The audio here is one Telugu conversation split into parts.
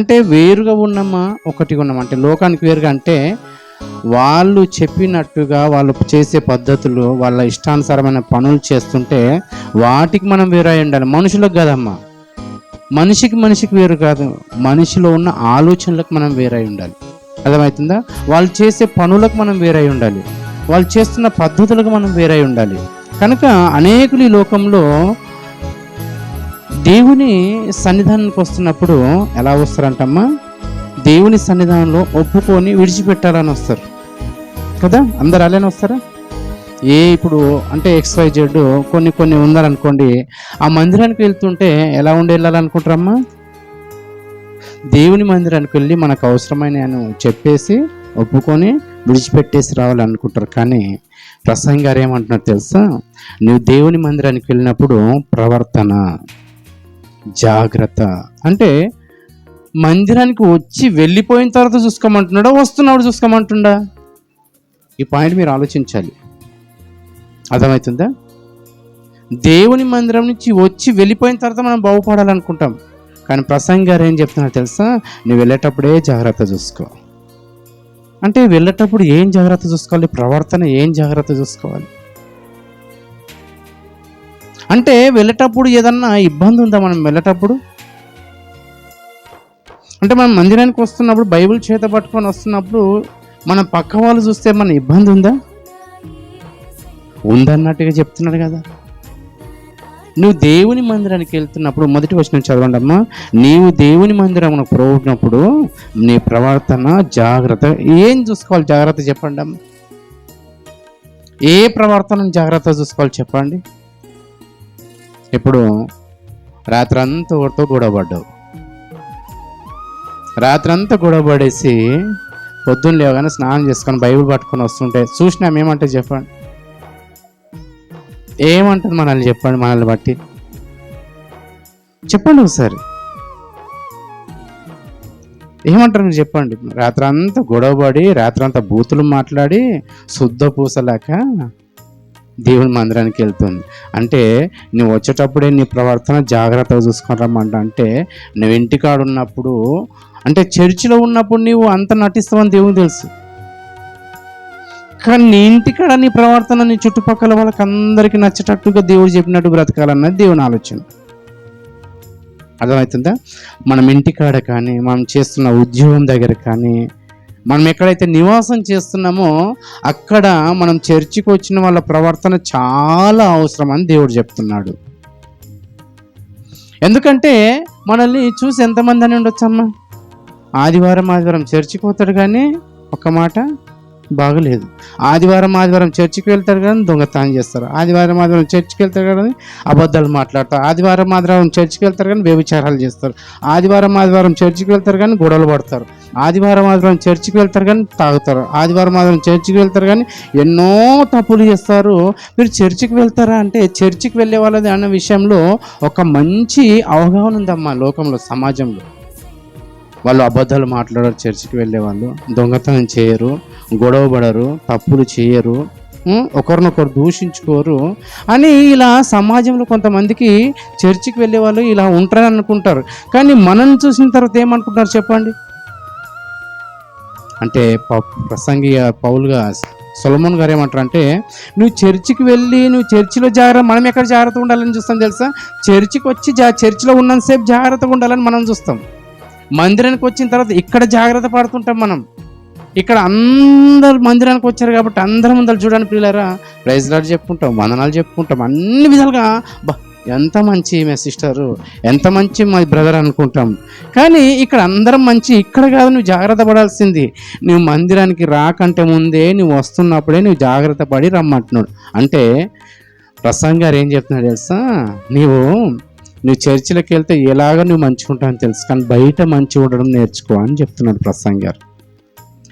అంటే వేరుగా ఉన్నమా? ఒకటిగా ఉన్నాం అంటే లోకానికి వేరుగా అంటే వాళ్ళు చెప్పినట్టుగా వాళ్ళు చేసే పద్ధతులు వాళ్ళ ఇష్టానుసారమైన పనులు చేస్తుంటే వాటికి మనం వేరై ఉండాలి. మనుషులకు కదమ్మా. మనిషికి మనిషికి వేరు కాదు. మనిషిలో ఉన్న ఆలోచనలకు మనం వేరై ఉండాలి. అర్థమవుతుందా? వాళ్ళు చేసే పనులకు మనం వేరై ఉండాలి. వాళ్ళు చేస్తున్న పద్ధతులకు మనం వేరై ఉండాలి. కనుక అనేకులు ఈ లోకంలో దేవుని సన్నిధానానికి వస్తున్నప్పుడు ఎలా వస్తారంటమ్మా? దేవుని సన్నిధానంలో ఒప్పుకొని విడిచిపెట్టాలని వస్తారు. కదా? అందరు అలానే వస్తారా? ఏ ఇప్పుడు అంటే ఎక్స్వై జెడ్ కొన్ని కొన్ని ఉన్నారనుకోండి ఆ మందిరానికి వెళ్తుంటే ఎలా ఉండి వెళ్ళాలనుకుంటారమ్మా? దేవుని మందిరానికి వెళ్ళి మనకు అవసరమైన చెప్పేసి ఒప్పుకొని విడిచిపెట్టేసి రావాలనుకుంటారు. కానీ ప్రసంగారు ఏమంటున్నారు తెలుసా? నువ్వు దేవుని మందిరానికి వెళ్ళినప్పుడు ప్రవర్తన జాగ్రత్త. అంటే మందిరానికి వచ్చి వెళ్ళిపోయిన తర్వాత చూసుకోమంటున్నాడా వస్తున్నాడు చూసుకోమంటుండా? ఈ పాయింట్ మీరు ఆలోచించాలి. అర్థమవుతుందా? దేవుని మందిరం నుంచి వచ్చి వెళ్ళిపోయిన తర్వాత మనం బాగుపడాలనుకుంటాం. కానీ ప్రసంగ్ గారు ఏం చెప్తున్నారు తెలుసా? నువ్వు వెళ్ళేటప్పుడే జాగ్రత్త చూసుకో. అంటే వెళ్ళేటప్పుడు ఏం జాగ్రత్త చూసుకోవాలి? ప్రవర్తన ఏం జాగ్రత్త చూసుకోవాలి? అంటే వెళ్ళేటప్పుడు ఏదన్నా ఇబ్బంది ఉందా మనం వెళ్ళేటప్పుడు? అంటే మనం మందిరానికి వస్తున్నప్పుడు బైబిల్ చేత పట్టుకొని వస్తున్నప్పుడు మన పక్క వాళ్ళు చూస్తే మన ఇబ్బంది ఉందా? ఉందన్నట్టుగా చెప్తున్నాడు కదా. నువ్వు దేవుని మందిరానికి వెళ్తున్నప్పుడు మొదటి వచ్చిన చదవండి అమ్మా. నీవు దేవుని మందిరం ప్రోగినప్పుడు నీ ప్రవర్తన జాగ్రత్త ఏం చూసుకోవాలి? జాగ్రత్త చెప్పండి అమ్మా. ఏ ప్రవర్తన జాగ్రత్త చూసుకోవాలి చెప్పండి? ఇప్పుడు రాత్రంతా ఒకరితో గొడవపడ్డావు రాత్రంతా గొడవపడేసి పొద్దున్న లేవగానే స్నానం చేసుకొని బైబిల్ పట్టుకొని వస్తుంటే చూసినాం ఏమంటే చెప్పండి. ఏమంటుంది మనల్ని చెప్పండి మనల్ని బట్టి? చెప్పండి ఒకసారి. ఏమంటారు చెప్పండి? రాత్రంతా గొడవపడి రాత్రంతా బూతులు మాట్లాడి శుద్ధ పూసలేక దేవుని మందిరానికి వెళ్తుంది. అంటే నువ్వు వచ్చేటప్పుడే నీ ప్రవర్తన జాగ్రత్తగా చూసుకుంటామంట. అంటే నువ్వు ఇంటికాడు ఉన్నప్పుడు అంటే చర్చిలో ఉన్నప్పుడు నీవు అంత నటిస్తావని దేవుని తెలుసు. కానీ నీ ఇంటికాడ నీ ప్రవర్తన నీ చుట్టుపక్కల వాళ్ళకి అందరికీ నచ్చేటట్టుగా దేవుడు చెప్పినట్టు బ్రతకాలన్నది దేవుని ఆలోచన. అర్థమవుతుందా? మనం ఇంటికాడ కానీ మనం చేస్తున్న ఉద్యోగం దగ్గర కానీ మనం ఎక్కడైతే నివాసం చేస్తున్నామో అక్కడ మనం చర్చికి వచ్చిన వాళ్ళ ప్రవర్తన చాలా అవసరం అని దేవుడు చెప్తున్నాడు. ఎందుకంటే మనల్ని చూసి ఎంతమంది అని ఉండొచ్చమ్మా? ఆదివారం ఆదివారం చర్చికి పోతాడు కానీ ఒక మాట బాగలేదు. ఆదివారం ఆదివారం చర్చికి వెళ్తారు కానీ దొంగతనం చేస్తారు. ఆదివారం ఆదివారం చర్చికి వెళ్తారు కానీ అబద్ధాలు మాట్లాడతారు. ఆదివారం ఆదివారం చర్చికి వెళ్తారు కానీ వ్యభిచారాలు చేస్తారు. ఆదివారం ఆదివారం చర్చికి వెళ్తారు కానీ గొడవలు పడతారు. ఆదివారం ఆదివారం చర్చికి వెళ్తారు కానీ తాగుతారు. ఆదివారం ఆదివారం చర్చికి వెళ్తారు కానీ ఎన్నో తప్పులు చేస్తారు. మీరు చర్చికి వెళ్తారా అంటే చర్చికి వెళ్ళే వాళ్ళది అన్న విషయంలో ఒక మంచి అవగాహన ఉందమ్మా లోకంలో సమాజంలో. వాళ్ళు అబద్ధాలు మాట్లాడరు చర్చికి వెళ్ళే వాళ్ళు. దొంగతనం చేయరు గొడవ పడరు తప్పులు చేయరు. ఒకరినొకరు దూషించుకోరు. అని ఇలా సమాజంలో కొంతమందికి చర్చికి వెళ్ళే వాళ్ళు ఇలా ఉంటారని అనుకుంటారు. కానీ మనం చూసిన తర్వాత ఏమనుకుంటారు చెప్పండి? అంటే ప- ప్రసంగి పౌలుగా సొలమోన్ గారు ఏమంటారు అంటే నువ్వు చర్చికి వెళ్ళి నువ్వు చర్చిలో జాగ్రత్త మనం ఎక్కడ జాగ్రత్తగా ఉండాలని చూస్తాం తెలుసా? చర్చికి వచ్చి జా చర్చిలో ఉన్నంతసేపు జాగ్రత్తగా ఉండాలని మనం చూస్తాం. మందిరానికి వచ్చిన తర్వాత ఇక్కడ జాగ్రత్త పడుతుంటాం మనం. ఇక్కడ అందరు మందిరానికి వచ్చారు కాబట్టి అందరం ముందర చూడడానికి పిల్లరా ప్రైజ్ లాడ్ చెప్పుకుంటాం వందనాలు చెప్పుకుంటాం అన్ని విధాలుగా బా ఎంత మంచి మా సిస్టరు ఎంత మంచి మా బ్రదర్ అనుకుంటాం. కానీ ఇక్కడ అందరం మంచి ఇక్కడ కాదు నువ్వు జాగ్రత్త పడాల్సింది. నువ్వు మందిరానికి రాకంటే ముందే నువ్వు వస్తున్నప్పుడే నువ్వు జాగ్రత్త పడి రమ్మంటున్నాడు. అంటే ప్రసంగ్ గారు ఏం చెప్తున్నాడు తెలుసా? నీవు నువ్వు చర్చిలోకి వెళ్తే ఎలాగ నువ్వు మంచిగా ఉంటావు అని తెలుసు కానీ బయట మంచిగా ఉండడం నేర్చుకో అని చెప్తున్నాడు ప్రసంగ్ గారు.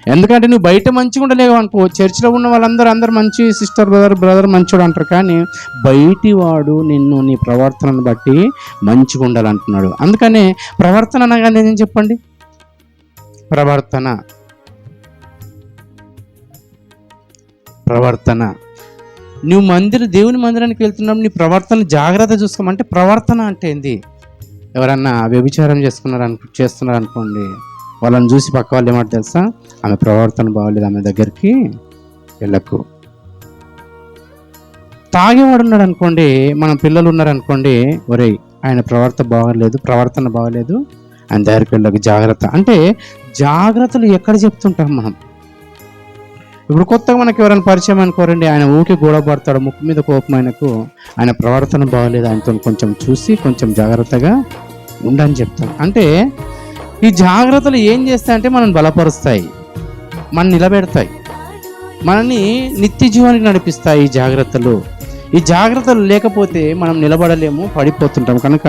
ఎందుకంటే నువ్వు బయట మంచిగా ఉండలేవు అనుకో చర్చిలో ఉన్న వాళ్ళందరూ అందరూ మంచి సిస్టర్ బ్రదర్ బ్రదర్ మంచోడు అంటారు కానీ బయటి వాడు నిన్ను నీ ప్రవర్తనను బట్టి మంచిగా ఉండాలంటున్నాడు. అందుకనే ప్రవర్తన అనగానే ఏం చెప్పండి? ప్రవర్తన. ప్రవర్తన. నువ్వు మందిర దేవుని మందిరానికి వెళ్తున్నప్పుడు నీ ప్రవర్తన జాగ్రత్త చూసుకోమంటే ప్రవర్తన అంటే ఏంది? ఎవరన్నా వ్యభిచారం చేసుకున్నారు అనుకో చేస్తున్నారు అనుకోండి వాళ్ళని చూసి పక్క వాళ్ళు ఏమంటారు తెలుసా? ఆమె ప్రవర్తన బాగోలేదు ఆమె దగ్గరికి వెళ్ళకు. తాగేవాడు ఉన్నాడు అనుకోండి మన పిల్లలు ఉన్నారు అనుకోండి ఒరేయ్ ఆయన ప్రవర్తన బాగలేదు ప్రవర్తన బాగలేదు ఆయన దగ్గరికి వెళ్ళకు జాగ్రత్త. అంటే జాగ్రత్తలు ఎక్కడ చెప్తుంటాం మనం? ఇప్పుడు కొత్తగా మనకి ఎవరైనా పరిచయం అనుకోరండి ఆయన ఊరికి గూడబడతాడు ముక్కు మీద కోపం ఆయనకు. ఆయన ప్రవర్తన బాగలేదు ఆయనతో కొంచెం చూసి కొంచెం జాగ్రత్తగా ఉండని చెప్తాం అంటే ఈ జాగ్రత్తలు ఏం చేస్తాయంటే మనం బలపరుస్తాయి మన నిలబెడతాయి మనల్ని నిత్య జీవానికి నడిపిస్తాయి ఈ జాగ్రత్తలు. ఈ జాగ్రత్తలు లేకపోతే మనం నిలబడలేము పడిపోతుంటాం. కనుక